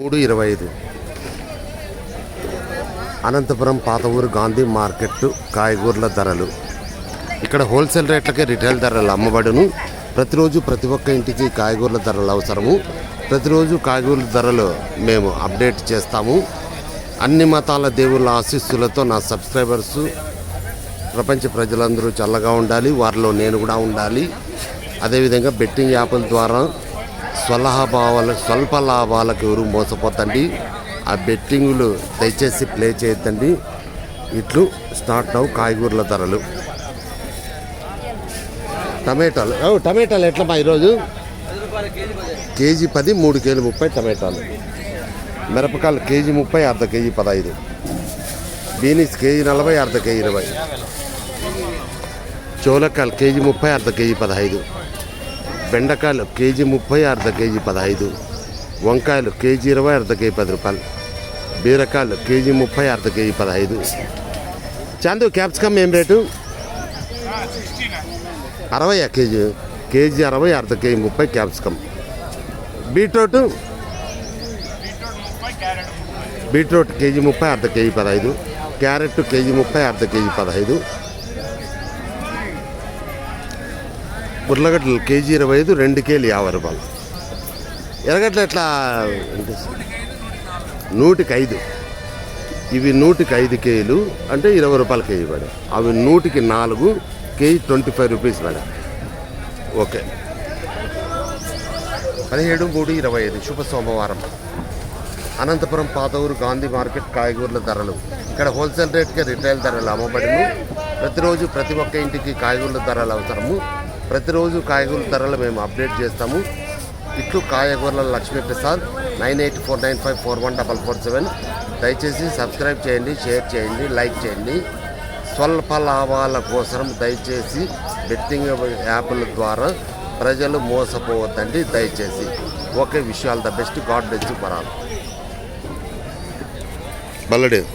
మూడు ఇరవై ఐదు. అనంతపురం పాత ఊరు గాంధీ మార్కెట్ కాయగూరల ధరలు. ఇక్కడ హోల్సేల్ రేట్లకే రిటైల్ ధరలు అమ్మబడును. ప్రతిరోజు ప్రతి ఒక్క ఇంటికి కాయగూరల ధరలు అవసరము. ప్రతిరోజు కాయగూరల ధరలు మేము అప్డేట్ చేస్తాము. అన్ని మతాల దేవుళ్ళ ఆశీస్సులతో నా సబ్స్క్రైబర్స్ ప్రపంచ ప్రజలందరూ చల్లగా ఉండాలి. వారిలో నేను కూడా ఉండాలి. అదేవిధంగా బెట్టింగ్ యాప్ల ద్వారా స్వలాభావాల స్వల్ప లాభాలకు ఎవరు మోసపోతండి ఆ బెట్టింగులు దయచేసి ప్లే చేయొద్దండి. ఇట్లు స్టార్ట్ అవు కాయగూరల ధరలు. టమాటాలు. టమాటాలు ఎట్లమ్మా ఈరోజు? కేజీ పది మూడు కేజీ ముప్పై టమాటాలు. మిరపకాయలు కేజీ ముప్పై అర్ధ కేజీ పదహైదు. బీనీస్ కేజీ నలభై అర్ధ కేజీ ఇరవై. చోలకాయలు కేజీ ముప్పై అర్ధ కేజీ పదహైదు. బెండకాయలు కేజీ ముప్పై అర్ధ కేజీ పదహైదు. వంకాయలు కేజీ ఇరవై అర్ధ కేజీ పది రూపాయలు. బీరకాయలు కేజీ ముప్పై అర్ధ కేజీ పదహైదు. చాందు క్యాప్సికమ్ ఏం రేటు? అరవై కేజీ. కేజీ అరవై అర్ధ కేజీ ముప్పై క్యాప్సికమ్. బీట్రూట్? బీట్రూట్ కేజీ ముప్పై అర్ధ కేజీ పదహైదు. క్యారెట్ కేజీ ముప్పై అర్ధ కేజీ పదహైదు. ఉర్లగడ్డలు కేజీ ఇరవై ఐదు రెండు కేజీలు యాభై రూపాయలు. ఎర్రగడ్డలు ఎట్లా నూటికి ఐదు. ఇవి నూటికి ఐదు కేజీలు అంటే ఇరవై రూపాయల కేజీ మేడం అవి నూటికి నాలుగు KG twenty five rupees madam okay. పదిహేడు మూడు ఇరవై ఐదు శుభ సోమవారం. అనంతపురం పాత ఊరు గాంధీ మార్కెట్ కాయగూరల ధరలు. ఇక్కడ హోల్సేల్ రేట్కి రిటైల్ ధరలు అమ్మబడిను. ప్రతిరోజు ప్రతి ఒక్క ఇంటికి కాయగూరల ధరలు అవసరము. ప్రతిరోజు కాయగూరల ధరలు మేము అప్డేట్ చేస్తాము. ఇట్లు కాయగూరల Lakshmiprasad nine eight four nine five four one double four seven. దయచేసి సబ్స్క్రైబ్ చేయండి షేర్ చేయండి లైక్ చేయండి. స్వల్ప లాభాల కోసం దయచేసి బెట్టింగ్ యాప్ల ద్వారా ప్రజలు మోసపోవద్దండి దయచేసి. ఓకే విషయాలు ద బెస్ట్ గాడ్ బెస్ట్ పరాలు బల్లడేది